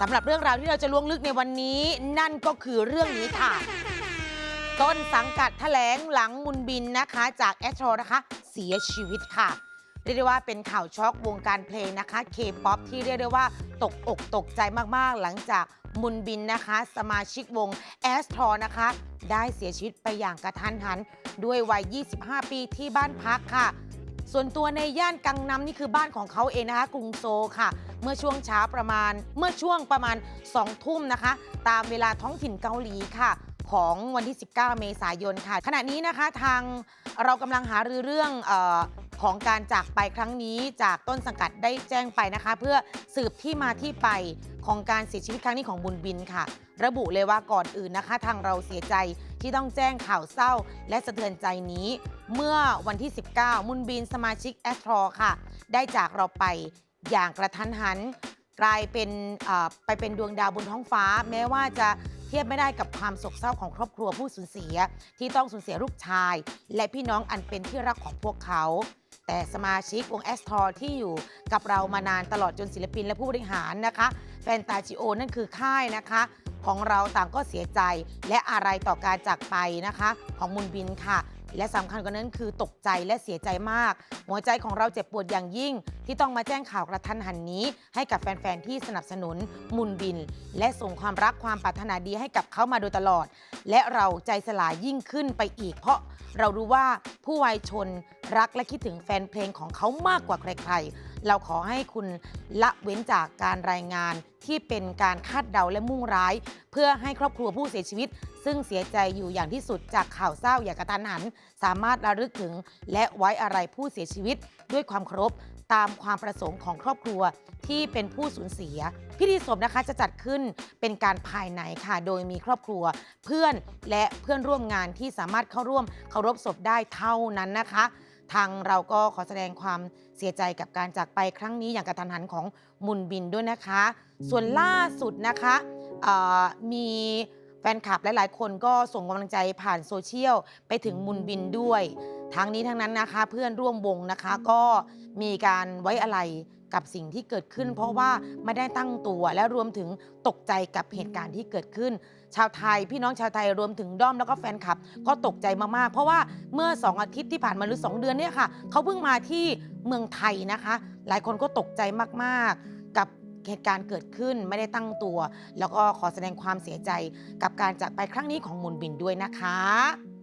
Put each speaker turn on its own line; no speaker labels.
สำหรับเรื่องราวที่เราจะล่วงลึกในวันนี้ นั่นก็คือเรื่องนี้ค่ะ ต้นสังกัดแถลงหลังมุนบินนะคะ จากแอสโทรนะคะ เสียชีวิตค่ะเรียกได้ว่าเป็นข่าวช็อกวงการเพลงนะคะเคป๊อปที่เรียกได้ว่าตกอกตกใจมากๆ หลังจากมุนบินนะคะ สมาชิกวงแอสทรนะคะ ได้เสียชีวิตไปอย่างกระทันหัน ด้วยวัย 25 ปีที่บ้านพักค่ะ ส่วนตัวในย่านกังนำนี่คือบ้านของเขาเองนะคะ กรุงโซลค่ะ เมื่อช่วงเช้าประมาณ เมื่อช่วงประมาณ2ทุ่มนะคะ ตามเวลาท้องถิ่นเกาหลีค่ะ ของวันที่ 19 เมษายนค่ะ ขณะนี้นะคะทางเรากำลังหารือเรื่องออของการจากไปครั้งนี้จากต้นสังกัดได้แจ้งไปนะคะ เพื่อสืบที่มาที่ไปของการเสียชีวิตครั้งนี้ของบุญบินค่ะ ระบุเลยว่าก่อนอื่นนะคะ ทางเราเสียใจ ที่ต้องแจ้งข่าวเศร้าและสะเทือนใจนี้ เมื่อวันที่ 19 มุนบินสมาชิกแอสทรอค่ะ ได้จากเราไปอย่างกระทันหัน กลายเป็นไปเป็นดวงดาวบนท้องฟ้า แม้ว่าจะเทียบไม่ได้กับความโศกเศร้าของครอบครัวผู้สูญเสีย ที่ต้องสูญเสียลูกชาย และพี่น้องอันเป็นที่รักของพวกเขา แต่สมาชิกวงแอสทอร์ที่อยู่กับเรามานานตลอดจนศิลปินและผู้บริหารนะคะ แฟนตาจิโอนั่นคือค่ายนะคะ ของเราต่างก็เสียใจ และอะไรต่อการจากไปนะคะ ของมุนบินค่ะ และสำคัญกว่านั้นคือตกใจและเสียใจมาก หัวใจของเราเจ็บปวดอย่างยิ่ง ที่ต้องมาแจ้งข่าวกระทันหันนี้ ให้กับแฟน ๆ ที่สนับสนุนมุนบิน และส่งความรักความปรารถนาดีให้กับเขามาโดยตลอด และเราใจสลายยิ่งขึ้นไปอีก เพราะเรารู้ว่าผู้วัยชนรักและคิดถึงแฟนเพลงของเขามากกว่าใครๆ เราขอให้คุณละเว้นจากการรายงานที่เป็นการคาดเดาและมุ่งร้าย เพื่อให้ครอบครัวผู้เสียชีวิต ซึ่งเสียใจอยู่อย่างที่สุดจากข่าวเศร้าอย่างกระทันหัน สามารถระลึกถึง และไว้อะไรผู้เสียชีวิต ด้วยความเคารพตามความประสงค์ของครอบครัวที่เป็นผู้สูญเสีย พิธีศพนะคะจะจัดขึ้นเป็นการภายในค่ะ โดยมีครอบครัว เพื่อนและเพื่อนร่วมงานที่สามารถเข้าร่วมเคารพศพได้เท่านั้นนะคะ ทางเราก็ขอแสดงความเสียใจกับการจากไปครั้งนี้อย่างกระทันหันของมุนบินด้วยนะคะ ส่วนล่าสุดนะคะมีแฟนคลับหลายๆ คนก็ส่งกำลังใจผ่านโซเชียลไปถึงมุนบินด้วย ทั้งนี้ทั้งนั้นนะคะเพื่อนร่วมวงนะคะก็มีการไว้อะไร กับสิ่งที่เกิดขึ้น เพราะว่าไม่ได้ตั้งตัวและรวมถึงตกใจกับเหตุการณ์ที่เกิดขึ้น ชาวไทยพี่น้องชาวไทยรวมถึงด้อมแล้วก็แฟนคลับ ก็ตกใจมากๆ เพราะว่าเมื่อ 2 อาทิตย์ที่ผ่านมาหรือ 2 เดือนเนี่ยค่ะเขาเพิ่งมาที่เมืองไทยนะคะ หลายคนก็ตกใจมากๆ กับเหตุการณ์เกิดขึ้นไม่ได้ตั้งตัว แล้วก็ขอแสดงความเสียใจกับการจากไปครั้งนี้ของมุนบินด้วยนะคะ